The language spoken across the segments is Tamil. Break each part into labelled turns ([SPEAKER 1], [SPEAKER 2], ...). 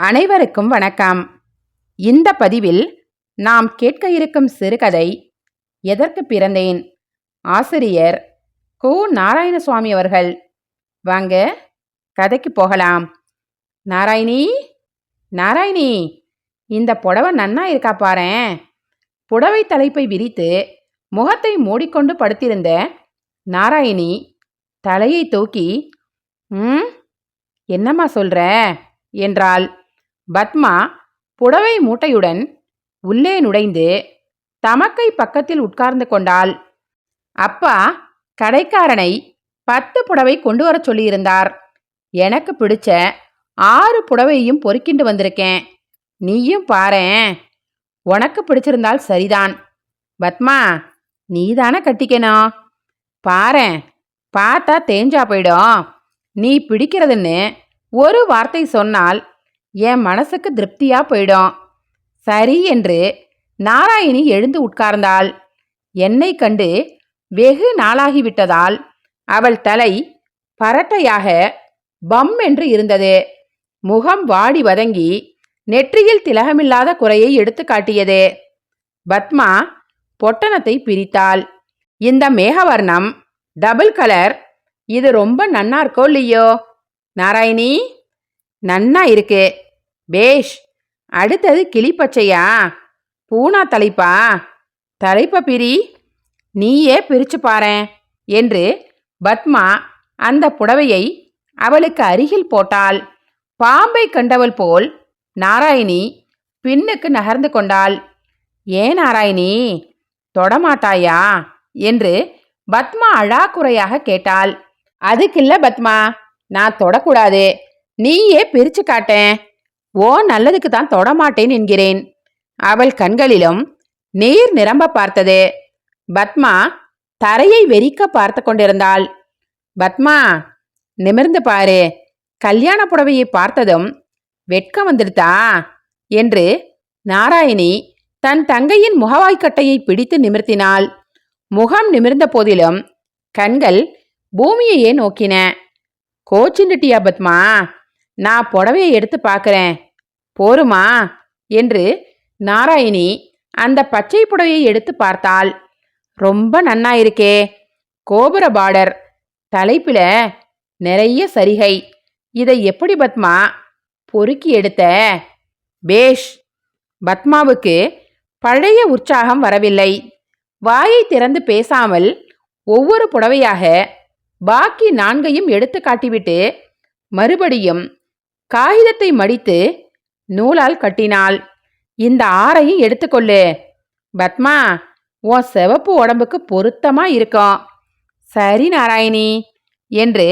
[SPEAKER 1] அனைவருக்கும் வணக்கம். இந்த பதிவில் நாம் கேட்க இருக்கும் சிறுகதை எதற்கு பிறந்தேன்? ஆசிரியர் கு. நாராயணசுவாமி அவர்கள். வாங்க கதைக்கு போகலாம். நாராயணி நாராயணி இந்த புடவை நன்னா இருக்கா பாரேன் புடவை தலைப்பை விரித்து முகத்தை மூடிக்கொண்டு படுத்திருந்த நாராயணி தலையை தூக்கி ம் என்னம்மா சொல்கிற என்றாள். பத்மா புடவை மூட்டையுடன் உள்ளே நுழைந்து தமக்கை பக்கத்தில் உட்கார்ந்து கொண்டாள். அப்பா கடைக்காரனை பத்து புடவை கொண்டு வரச் சொல்லியிருந்தார். எனக்கு பிடிச்ச ஆறு புடவையும் பொறுக்கிண்டு வந்திருக்கேன். நீயும் பாரேன். உனக்கு பிடிச்சிருந்தால் சரிதான். பத்மா நீதானே கட்டிக்கணும் பாரேன். பார்த்தா தேஞ்சா போயிடும். நீ பிடிக்கிறதுன்னு ஒரு வார்த்தை சொன்னால் என் மனசுக்கு திருப்தியா போயிடும். சரி என்று நாராயணி எழுந்து உட்கார்ந்தாள். என்னை கண்டு வெகு நாளாகிவிட்டதால் அவள் தலை பரட்டையாக பம் என்று இருந்தது. முகம் வாடி வதங்கி நெற்றியில் திலகமில்லாத குறையை எடுத்து காட்டியது. பத்மா பொட்டணத்தை பிரித்தாள். இந்த மேகவர்ணம் டபுள் கலர். இது ரொம்ப நன்னா இருக்கோ இல்லையோ? நாராயணி? நன்னா இருக்கு. பேஷ். அடுத்தது கிளிப்பச்சையா? பூனா தலைப்பா? தலைப்பை பிரி. நீயே பிரிச்சு பாரேன் என்று பத்மா அந்த புடவையை அவளுக்கு அருகில் போட்டாள். பாம்பை கண்டவள் போல் நாராயணி பின்னுக்கு நகர்ந்து கொண்டாள். ஏன் நாராயணி தொடமாட்டாயா? என்று பத்மா அழாக்குறையாக கேட்டாள். அதுக்கில்ல பத்மா நான் தொடக்கூடாது. நீயே பிரிச்சு காட்டேன். ஓ நல்லதுக்கு தான் தொடமாட்டேன் என்கிறேன். அவள் கண்களிலும் நீர் நிரம்ப பார்த்தது. பத்மா தரையை வெறிக்க பார்த்து கொண்டிருந்தாள். பத்மா நிமிர்ந்து பாரு. கல்யாண புடவையை பார்த்ததும் வெட்கம் வந்துடுதா? என்று நாராயணி தன் தங்கையின் முகவாய்க்கட்டையை பிடித்து நிமிர்த்தினாள். முகம் நிமிர்ந்த போதிலும் கண்கள் பூமியையே நோக்கின. கோச்சிண்டுட்டியா பத்மா? நான் புடவையை எடுத்து பார்க்குறேன். போருமா? என்று நாராயணி அந்த பச்சை புடவையை எடுத்து பார்த்தாள். ரொம்ப நன்னாயிருக்கே. கோபுர பார்டர் தலைப்பில் நிறைய சரிகை. இதை எப்படி பத்மா பொறுக்கி எடுத்த? பேஷ்! பத்மாவுக்கு பழைய உற்சாகம் வரவில்லை. வாயை திறந்து பேசாமல் ஒவ்வொரு புடவையாக பாக்கி நான்கையும் எடுத்து காட்டிவிட்டு மறுபடியும் காகிதத்தை மடித்து நூலால் கட்டினாள். இந்த ஆறையும் எடுத்துக்கொள்ளு. பத்மா உன் சிவப்பு உடம்புக்கு பொருத்தமா இருக்கும் சரி நாராயணி என்று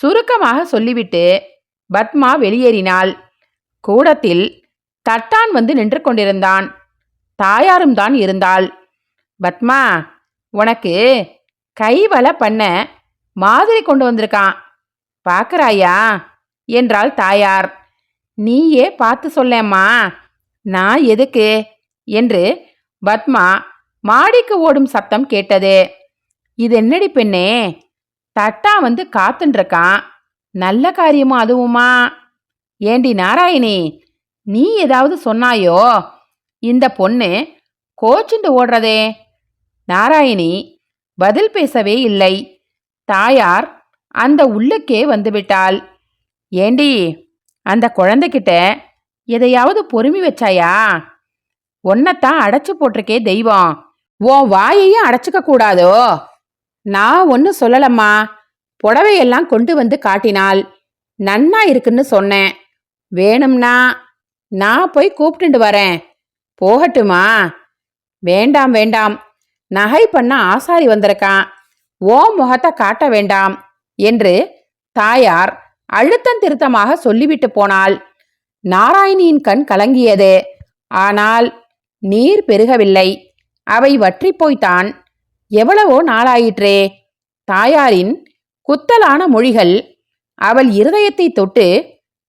[SPEAKER 1] சுருக்கமாக சொல்லிவிட்டு பத்மா வெளியேறினாள். கூடத்தில் தட்டான் வந்து நின்று கொண்டிருந்தான். தாயாரும் தான் இருந்தாள். பத்மா உனக்கு கைவலை பண்ண மாதிரி கொண்டு வந்திருக்கான். பார்க்கறாயா என்றாள் தாயார். நீயே பார்த்து சொல்லேம்மா நான் எதுக்கு? என்று பத்மா மாடிக்கு ஓடும் சத்தம் கேட்டது. இது என்னடி பெண்ணே தட்டா வந்து காத்துன்ருக்கான் நல்ல காரியமா அதுவுமா? ஏண்டி நாராயணி நீ ஏதாவது சொன்னாயோ? இந்த பொண்ணு கோச்சுண்டு ஓடுறதே. நாராயணி பதில் பேசவே இல்லை. தாயார் அந்த உள்ளுக்கே வந்துவிட்டாள். ஏண்டி அந்த குழந்தைகிட்ட எதையாவது பொறுமி வச்சாயா? ஒன்னத்தான் அடைச்சு போட்டிருக்கே தெய்வம். உன் வாயையும் அடைச்சிக்க கூடாதோ? நான் ஒன்றும் சொல்லலம்மா. புடவையெல்லாம் கொண்டு வந்து காட்டினாள். நன்னா இருக்குன்னு சொன்னேன். வேணும்னா நான் போய் கூப்பிட்டுண்டு வரேன். போகட்டுமா? வேண்டாம் வேண்டாம். நகை பண்ண ஆசாரி வந்திருக்கான். ஓ முகத்தை காட்ட வேண்டாம் என்று தாயார் அழுத்தம் திருத்தமாக சொல்லிவிட்டு போனாள். நாராயணியின் கண் கலங்கியது. ஆனால் நீர் பெருகவில்லை. அவை வற்றி போய்த்தான். எவ்வளவோ நாளாயிற்றே. தாயாரின் குத்தலான மொழிகள் அவள் இருதயத்தை தொட்டு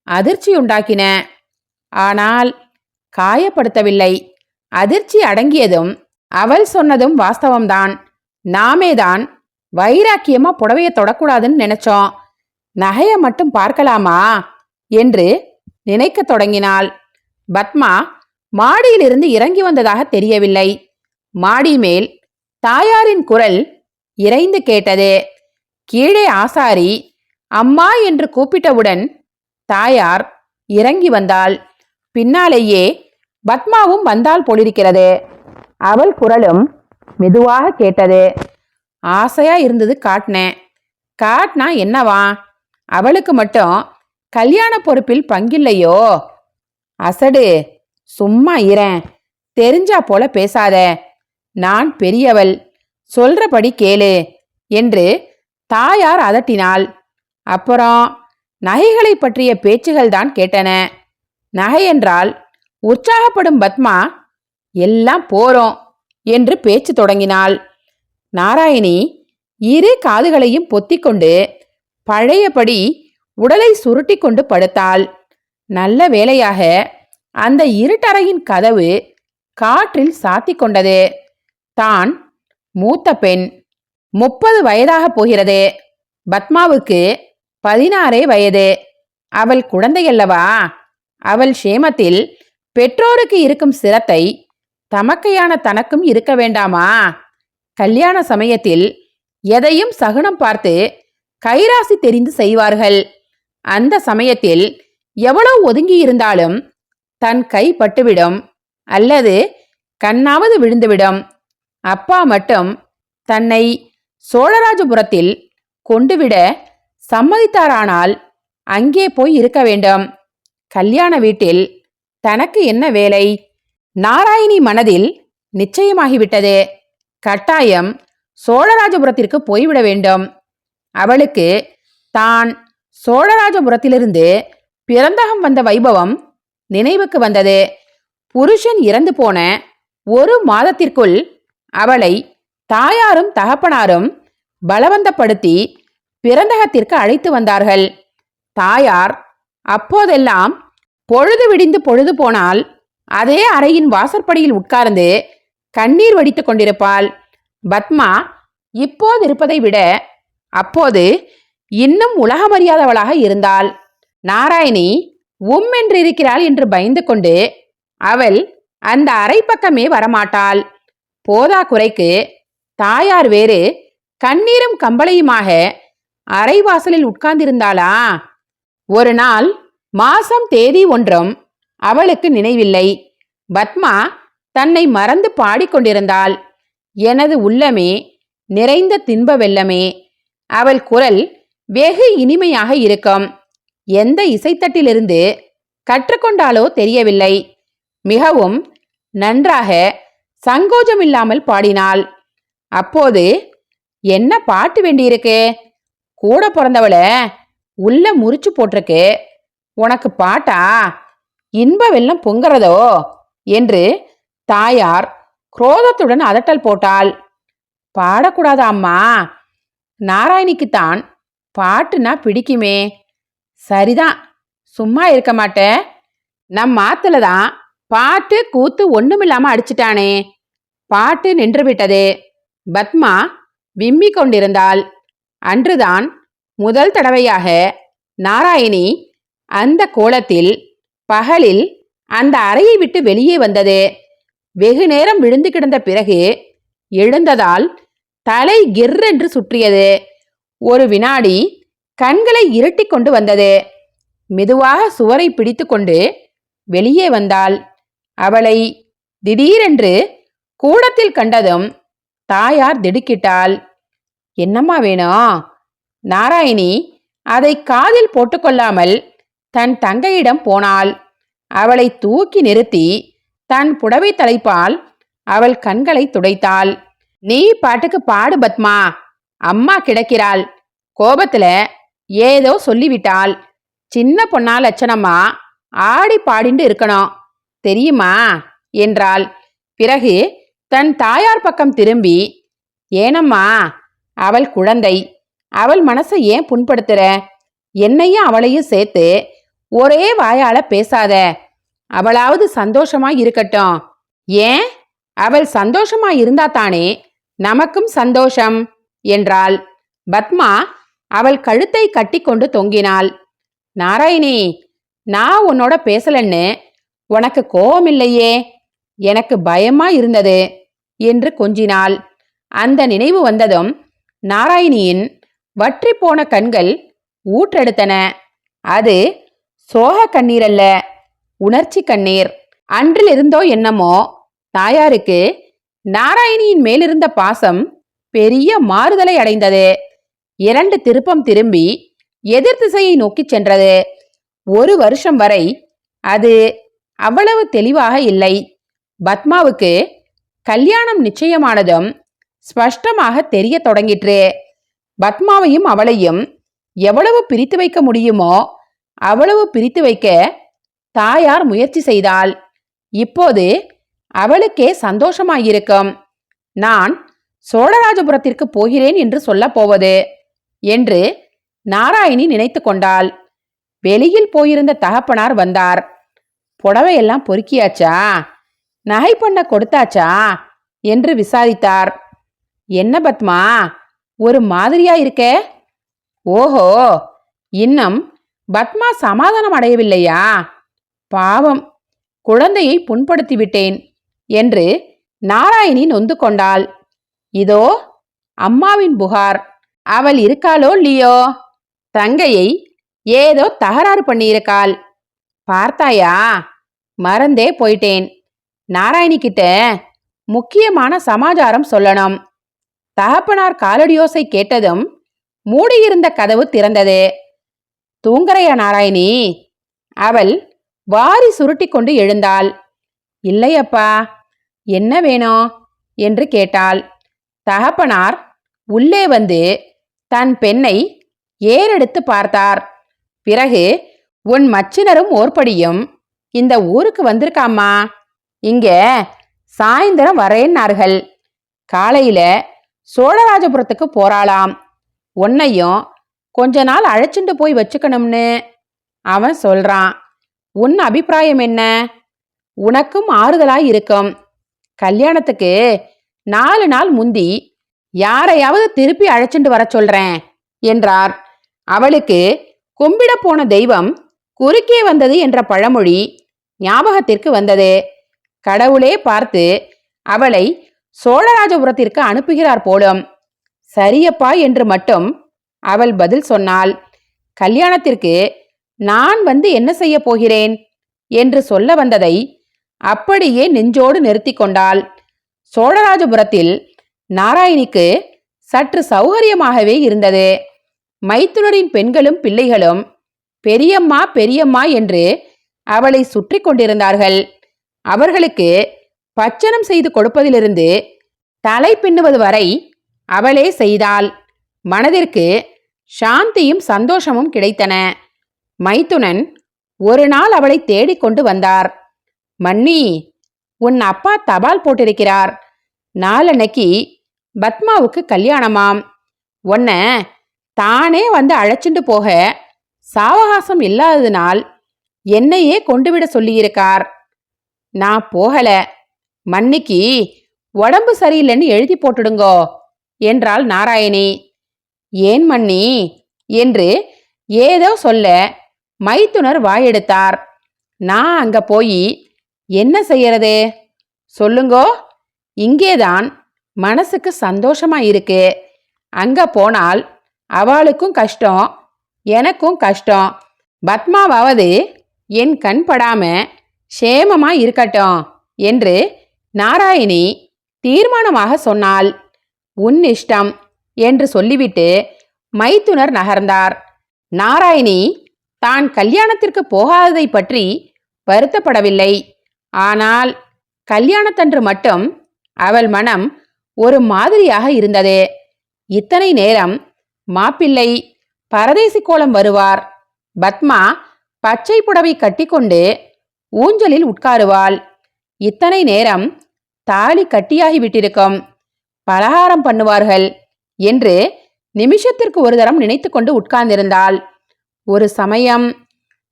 [SPEAKER 1] அதிர்ச்சியுண்டாக்கின. ஆனால் காயப்படுத்தவில்லை. அதிர்ச்சி அடங்கியதும் அவள் சொன்னதும் வாஸ்தவம்தான். நாமேதான் வைராக்கியமா புடவையை தொடக்கூடாதுன்னு நினைச்சோம். நகையை மட்டும் பார்க்கலாமா? என்று நினைக்கத் தொடங்கினாள். பத்மா மாடியிலிருந்து இறங்கி வந்ததாக தெரியவில்லை. மாடி மேல் தாயாரின் குரல் இறைந்து கேட்டது. கீழே ஆசாரி அம்மா என்று கூப்பிட்டவுடன் தாயார் இறங்கி வந்தாள். பின்னாலேயே பத்மாவும் வந்தால் போலிருக்கிறது. அவள் குரலும் மெதுவாக கேட்டது. ஆசையா இருந்தது காட்டினேன் காட்டினா என்னவா? அவளுக்கு மட்டும் கல்யாண பொறுப்பில் பங்கில்லையோ? அசடு சும்மா இரேன் தெரிஞ்சா போல பேசாத. நான் பெரியவள். சொல்றபடி கேளு என்று தாயார் அதட்டினாள். அப்புறம் நகைகளை பற்றிய பேச்சுகள் தான் கேட்டன. நகை என்றால் உற்சாகப்படும் பத்மா எல்லாம் போறோம் என்று பேச்சு தொடங்கினாள். நாராயணி இரு காதுகளையும் பொத்திக்கொண்டு பழையபடி உடலை சுருட்டி கொண்டு படுத்தாள். நல்ல வேளையாக அந்த இருட்டறையின் கதவு காற்றில் சாத்தி கொண்டது. தான் மூத்த பெண் முப்பது வயதாக போகிறது. பத்மாவுக்கு பதினாறே வயது. அவள் குழந்தையல்லவா? அவள் சேமத்தில் பெற்றோருக்கு இருக்கும் சிரத்தை தமக்கையான தனக்கும் இருக்க வேண்டாமா? கல்யாண சமயத்தில் எதையும் சகுனம் பார்த்து கைராசி தெரிந்து செய்வார்கள். அந்த சமயத்தில் எவ்வளவு ஒதுங்கி இருந்தாலும் தன் கை பட்டுவிடும் அல்லது கண்ணாவது விழுந்துவிடும். அப்பா மட்டும் தன்னை சோழராஜபுரத்தில் கொண்டுவிட சம்மதித்தாரானால் அங்கே போய் இருக்க வேண்டும். கல்யாண வீட்டில் தனக்கு என்ன வேலை? நாராயணி மனதில் நிச்சயமாகிவிட்டது. கட்டாயம் சோழராஜபுரத்திற்கு போய்விட வேண்டும். அவளுக்கு தான் சோழராஜபுரத்திலிருந்து பிறந்தகம் வந்த வைபவம் நினைவுக்கு வந்தது. புருஷன் இறந்து போன ஒரு மாதத்திற்குள் அவளை தாயாரும் தகப்பனாரும் பலவந்தப்படுத்தி பிறந்தகத்திற்கு அழைத்து வந்தார்கள். தாயார் அப்போதெல்லாம் பொழுது விடிந்து பொழுது போனால் அதே அறையின் வாசற்படியில் உட்கார்ந்து கண்ணீர் வடித்துக் கொண்டிருப்பாள். பத்மா இப்போது இருப்பதை விட அப்போது இன்னும் உலகமறியாதவளாக இருந்தாள். நாராயணி உம் என்று இருக்கிறாள் என்று பயந்து கொண்டு அவள் அந்த அறை பக்கமே வரமாட்டாள். போதா குறைக்கு தாயார் வேறு கண்ணீரும் கம்பளையுமாக அரைவாசலில் உட்கார்ந்திருந்தாளா? ஒரு நாள் மாசம் தேதி ஒன்றும் அவளுக்கு நினைவில்லை. பத்மா தன்னை மறந்து பாடிக்கொண்டிருந்தாள். எனது உள்ளமே நிறைந்த தின்ப வெள்ளமே அவள் குரல் வெகு இனிமையாக இருக்கும். எந்த இசைத்தட்டிலிருந்து கற்றுக்கொண்டாலோ தெரியவில்லை. மிகவும் நன்றாக சங்கோஜமில்லாமல் பாடினாள். அப்போது என்ன பாட்டு வேண்டியிருக்கு? கூட பிறந்தவளை உள்ள முறிச்சு போட்டிருக்கு. உனக்கு பாட்டா? இன்ப வெள்ளம் பொங்குறதோ? என்று தாயார் குரோதத்துடன் அதட்டல் போட்டாள். பாடக்கூடாதா அம்மா? நாராயணிக்குத்தான் பாட்டுனா பிடிக்குமே. சரிதான் சும்மா இருக்க மாட்டேன் நம் மாத்துல தான் பாட்டு கூத்து ஒண்ணுமில்லாம அடிச்சிட்டானே. பாட்டு நின்று விட்டது. பத்மா விம்மி கொண்டிருந்தாள். அன்றுதான் முதல் தடவையாக நாராயணி அந்த கோலத்தில் பகலில் அந்த அறையை விட்டு வெளியே வந்தது. வெகு நேரம் விழுந்து கிடந்த பிறகு எழுந்ததால் தலை கிர்ரென்று சுற்றியது. ஒரு வினாடி கண்களை இரட்டி கொண்டு வந்தது. மெதுவாக சுவரை பிடித்துக்கொண்டு வெளியே வந்தாள். அவளை திடீரென்று கூடத்தில் கண்டதும் தாயார் திடுக்கிட்டாள். என்னம்மா வேணும் நாராயணி அதை காதில் போட்டுக்கொள்ளாமல் தன் தங்கையிடம் போனாள். அவளை தூக்கி நிறுத்தி தன் புடவை தலைப்பால் அவள் கண்களை துடைத்தாள். நீ பாட்டுக்கு பாடு பத்மா. அம்மா கிடக்கிறாள். கோபத்துல ஏதோ சொல்லிவிட்டாள். சின்ன பொண்ணா லட்சணமா ஆடி பாடிண்டு இருக்கணும். தெரியுமா? என்றாள். பிறகு தன் தாயார் பக்கம் திரும்பி ஏனம்மா அவள் குழந்தை. அவள் மனசை ஏன் புண்படுத்துற? என்னையும் அவளையும் சேர்த்து ஒரே வாயால பேசாத. அவளாவது சந்தோஷமா இருக்கட்டும். ஏன்? அவள் சந்தோஷமா இருந்தா தானே நமக்கும் சந்தோஷம் என்றாள். பத்மா அவள் கழுத்தை கட்டிக்கொண்டு தொங்கினாள். நாராயணி நான் உன்னோட பேசலன்னு உனக்கு கோபம் இல்லையே எனக்கு பயமா இருந்தது என்று கொஞ்சினாள். அந்த நினைவு வந்ததும் நாராயணியின் வற்றி போன கண்கள் ஊற்றெடுத்தன. அது சோக கண்ணீர் அல்ல உணர்ச்சி கண்ணீர். அன்றிலிருந்தோ என்னமோ தாயாருக்கு நாராயணியின் மேலிருந்த பாசம் பெரிய மாறுதலை அடைந்தது. இரண்டு திருப்பம் திரும்பி எதிர் திசையை நோக்கிச் சென்றது. ஒரு வருஷம் வரை அது அவ்வளவு தெளிவாக இல்லை. பத்மாவுக்கு கல்யாணம் நிச்சயமானதும் ஸ்பஷ்டமாக தெரிய தொடங்கிற்று. பத்மாவையும் அவளையும் எவ்வளவு பிரித்து வைக்க முடியுமோ அவ்வளவு பிரித்து வைக்க தாயார் முயற்சி செய்தாள். இப்போது அவளுக்கே சந்தோஷமாயிருக்கும். நான் சோழராஜபுரத்திற்கு போகிறேன் என்று சொல்லப் போவது என்று நாராயணி நினைத்து கொண்டாள். வெளியில் போயிருந்த தகப்பனார் வந்தார். புடவையெல்லாம் பொறுக்கியாச்சா? நகை பண்ண கொடுத்தாச்சா? என்று விசாரித்தார். என்ன பத்மா ஒரு மாதிரியா இருக்கே ஓஹோ இன்னும் பத்மா சமாதானம் அடையவில்லையா? பாவம் குழந்தையை புண்படுத்தி விட்டேன் என்று நாராயணி நொந்து கொண்டாள். இதோ அம்மாவின் புகார். அவள் இருக்காளோ இல்லையோ? தங்கையை ஏதோ தகராறு பண்ணியிருக்காள். பார்த்தாயா? மறந்தே போயிட்டேன். நாராயணி கிட்ட முக்கியமான சமாச்சாரம் சொல்லணும். தகப்பனார் காலடியோசை கேட்டதும் மூடியிருந்த கதவு திறந்தது. தூங்கறையா நாராயணி? அவள் வாரி சுருட்டி கொண்டு எழுந்தாள். இல்லையப்பா என்ன வேணும் என்று கேட்டாள். தகப்பனார் உள்ளே வந்து தன் பெண்ணை ஏறெடுத்து பார்த்தார். பிறகு உன் மச்சினரும் ஓர்படியும் இந்த ஊருக்கு வந்திருக்காம்மா. இங்க சாயந்தரம் வரேன்னார்கள். காலையில சோழராஜபுரத்துக்கு போறாளாம். உன்னையும் கொஞ்ச நாள் அழைச்சிட்டு போய் வச்சுக்கணும்னு. அவன் சொல்றான். உன் அபிப்பிராயம் என்ன? உனக்கும் ஆறுதலாய் இருக்கும். கல்யாணத்துக்கு நாலு நாள் முந்தி யாரையாவது திருப்பி அழைச்சிட்டு வர சொல்றேன் என்றார். அவளுக்கு கும்பிட போன தெய்வம் குறுக்கே வந்தது என்ற பழமொழி ஞாபகத்திற்கு வந்தது. கடவுளே பார்த்து அவளை சோழராஜபுரத்திற்கு அனுப்புகிறார் போலும். சரியப்பா என்று மட்டும் அவள் பதில் சொன்னாள். கல்யாணத்திற்கு நான் வந்து என்ன செய்ய போகிறேன்? என்று சொல்ல வந்ததை அப்படியே நெஞ்சோடு நிறுத்தி கொண்டாள். சோழராஜபுரத்தில் நாராயணிக்கு சற்று சௌகரியமாகவே இருந்தது. மைத்துனரின் பெண்களும் பிள்ளைகளும் பெரியம்மா பெரியம்மா என்று அவளை சுற்றி கொண்டிருந்தார்கள். அவர்களுக்கு பச்சனம் செய்து கொடுப்பதிலிருந்து தலை பின்னுவது வரை அவளே செய்தாள். மனதிற்கு சாந்தியும் சந்தோஷமும் கிடைத்தன. மைத்துனன் ஒரு நாள் அவளை தேடிக்கொண்டு வந்தார். மன்னி உன் அப்பா தபால் போட்டிருக்கிறார். நாளன்னைக்கு பத்மாவுக்கு கல்யாணமாம். உன்ன தானே வந்து அழைச்சிட்டு போக சாவகாசம் இல்லாததினால் என்னையே கொண்டு விட சொல்லியிருக்கார். நான் போகல. மன்னிக்கு உடம்பு சரியில்லைன்னு எழுதி போட்டுடுங்கோ என்றாள் நாராயணி. ஏன் மன்னி என்று ஏதோ சொல்ல மைத்துனர் வாயெடுத்தார். நான் அங்க போய் என்ன செய்யறது? சொல்லுங்கோ. இங்கேதான் மனசுக்கு சந்தோஷமா இருக்கு. அங்க போனால் அவளுக்கும் கஷ்டம் எனக்கும் கஷ்டம். பத்மாவாவது என் கண் படாம சேமமா இருக்கட்டும் என்று நாராயணி தீர்மானமாக சொன்னாள். உன் இஷ்டம் என்று சொல்லிவிட்டு மைத்துனர் நகர்ந்தார். நாராயணி தான் கல்யாணத்திற்கு போகாததை பற்றி வருத்தப்படவில்லை. ஆனால் கல்யாணத்தன்று மட்டும் அவள் மனம் ஒரு மாதிரியாக இருந்தது. இத்தனை நேரம் மாப்பிள்ளை பரதேசி கோலம் வருவார். பத்மா பச்சை புடவை கட்டிக்கொண்டு ஊஞ்சலில் உட்காருவாள். இத்தனை நேரம் தாலி கட்டியாகி விட்டிருக்கும். பலகாரம் பண்ணுவார்கள் என்று நிமிஷத்திற்கு ஒரு தரம் நினைத்து கொண்டு உட்கார்ந்திருந்தாள். ஒரு சமயம்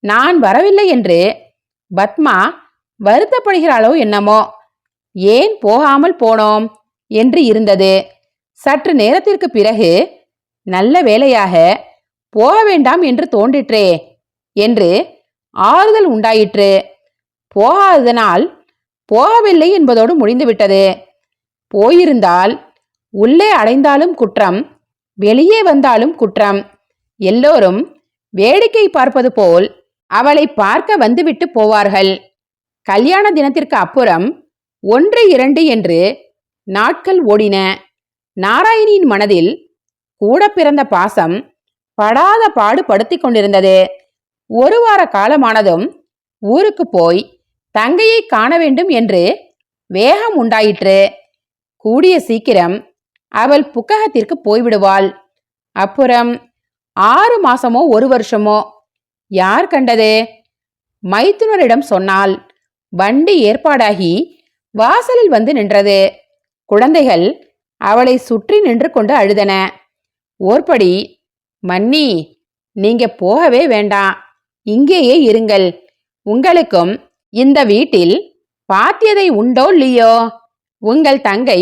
[SPEAKER 1] நான் வரவில்லை என்று பத்மா வருத்தப்படுகிறாளோ என்னமோ? ஏன் போகாமல் போனோம்? என்று இருந்தது. சற்று நேரத்திற்கு பிறகு நல்ல வேலையாக போக வேண்டாம் என்று தோன்றிற்றே என்று ஆறுதல் உண்டாயிற்று. போகாததனால் போகவில்லை என்பதோடு முடிந்துவிட்டது. போயிருந்தால் உள்ளே அடைந்தாலும் குற்றம் வெளியே வந்தாலும் குற்றம். எல்லோரும் வேடிக்கை பார்ப்பது போல் அவளை பார்க்க வந்துவிட்டு போவார்கள். கல்யாண தினத்திற்கு அப்புறம் ஒன்று இரண்டு என்று நாட்கள் ஓடின. நாராயணியின் மனதில் கூட பிறந்த பாசம் படாத பாடு படுத்தி கொண்டிருந்தது. ஒரு வார காலமானதும் ஊருக்கு போய் தங்கையை காண வேண்டும் என்று வேகம் உண்டாயிற்று. கூடிய சீக்கிரம் அவள் புக்ககத்திற்கு போய்விடுவாள். அப்புறம் ஆறு மாசமோ ஒரு வருஷமோ யார் கண்டது? மைத்துனரிடம் சொன்னால் வண்டி ஏற்பாடாகி வாசலில் வந்து நின்றது. குழந்தைகள் அவளை சுற்றி நின்று கொண்டு அழுதன. ஓர்படி மன்னி நீங்க போகவே வேண்டாம். இங்கேயே இருங்கள். உங்களுக்கும் இந்த வீட்டில் பாத்தியதை உண்டோ இல்லையோ? உங்கள் தங்கை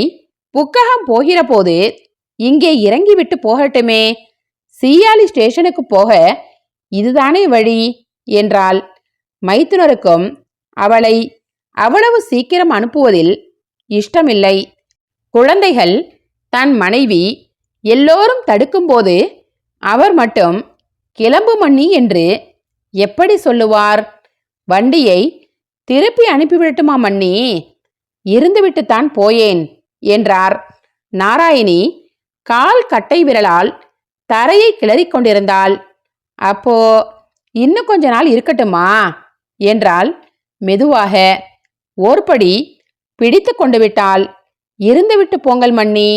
[SPEAKER 1] புக்ககம் போகிற போது இங்கே இறங்கிவிட்டு போகட்டுமே. சீயாலி ஸ்டேஷனுக்கு போக இதுதானே வழி? என்றால் மைத்துனருக்கும் அவளை அவ்வளவு சீக்கிரம் அனுப்புவதில் இஷ்டமில்லை. குழந்தைகள் தன் மனைவி எல்லோரும் தடுக்கும்போது அவர் மட்டும் கிளம்பு மண்ணி என்று எப்படி சொல்லுவார்? வண்டியை திருப்பி அனுப்பிவிடட்டுமா மன்னி? இருந்துவிட்டுத்தான் போயேன் என்றார். நாராயணி கால் கட்டை விரலால் தரையை கிளறிக் கொண்டிருந்தாள். அப்போ இன்னும் கொஞ்ச நாள் இருக்கட்டுமா? என்றால் மெதுவாக ஓர்படி பிடித்து கொண்டு விட்டால் இருந்துவிட்டு போங்கள் மன்னி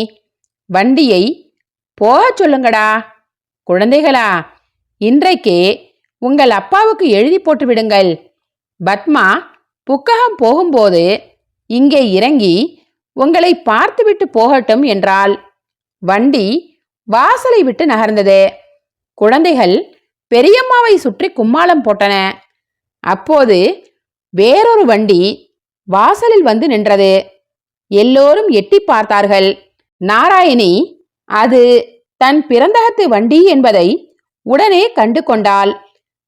[SPEAKER 1] வண்டியை போகச் சொல்லுங்கடா குழந்தைகளா இன்றைக்கே உங்கள் அப்பாவுக்கு எழுதி போட்டு விடுங்கள் பத்மா புக்ககம் போகும்போது இங்கே இறங்கி உங்களை பார்த்துவிட்டு போகட்டும் என்றாள். வண்டி வாசலை விட்டு நகர்ந்தது. குழந்தைகள் பெரியம்மாவை சுற்றி கும்மாளம் போட்டன. அப்போது வேறொரு வண்டி வாசலில் வந்து நின்றது. எல்லோரும் எட்டி பார்த்தார்கள். நாராயணி அது தன் பிறந்தகத்து வண்டி என்பதை உடனே கண்டு கொண்டாள்.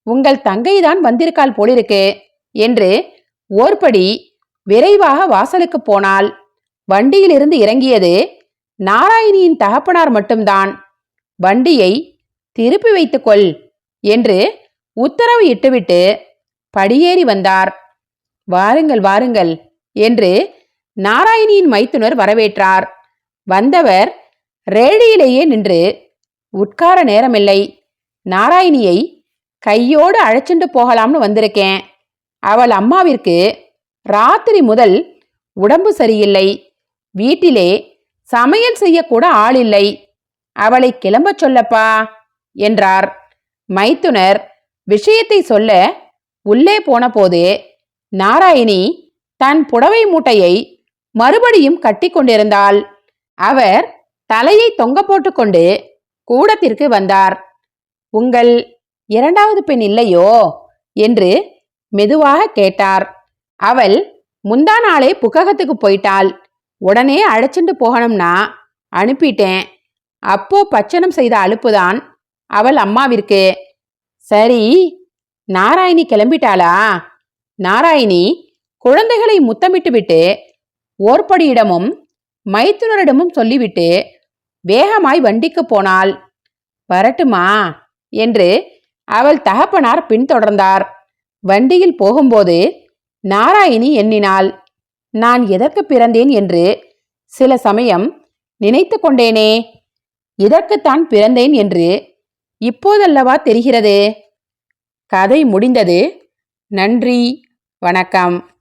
[SPEAKER 1] உங்கள் தங்கைதான் வந்திருக்காள் போலிருக்கு என்று ஓர்படி விரைவாக வாசலுக்கு போனாள். வண்டியிலிருந்து இறங்கியது நாராயணியின் தகப்பனார் மட்டும்தான். வண்டியை திருப்பி வைத்துக்கொள் என்று உத்தரவு இட்டுவிட்டு படியேறி வந்தார். வாருங்கள் வாருங்கள் என்று நாராயணியின் மைத்துனர் வரவேற்றார். வந்தவர் ரேடியிலேயே நின்று உட்கார நேரமில்லை. நாராயணியை கையோடு அழைச்சிட்டு போகலாம்னு வந்திருக்கேன். அவள் அம்மாவிற்கு ராத்திரி முதல் உடம்பு சரியில்லை. வீட்டிலே சமையல் செய்யக்கூட ஆள் இல்லை அவளை கிளம்பச் சொல்லப்பா என்றார். மைத்துனர் விஷயத்தை சொல்ல உள்ளே போனபோது நாராயணி தன் புடவை மூட்டையை மறுபடியும் கட்டி கொண்டிருந்தாள். அவர் தலையை தொங்க போட்டுக்கொண்டு கூடத்திற்கு வந்தார். உங்கள் இரண்டாவது பெண் இல்லையோ? என்று மெதுவாக கேட்டார். அவள் முந்தா நாளே புக்ககத்துக்கு போயிட்டாள். உடனே அழைச்சிட்டு போகணும்னா அனுப்பிட்டேன். அப்போ பச்சனம் செய்த அலுப்புதான் அவள் அம்மாவிற்கு. சரி நாராயணி கிளம்பிட்டாளா? நாராயணி குழந்தைகளை முத்தமிட்டு விட்டு ஓர்படியிடமும் மைத்துனரிடமும் சொல்லிவிட்டு வேகமாய் வண்டிக்கு போனாள். வரட்டுமா? என்று அவள் தகப்பனார் பின்தொடர்ந்தார். வண்டியில் போகும்போது நாராயணி எண்ணினாள். நான் எதற்கு பிறந்தேன் என்று சில சமயம் நினைத்து கொண்டேனே. இதற்குத்தான் பிறந்தேன் என்று இப்போதல்லவா தெரிகிறது? கதை முடிந்தது. நன்றி. வணக்கம்.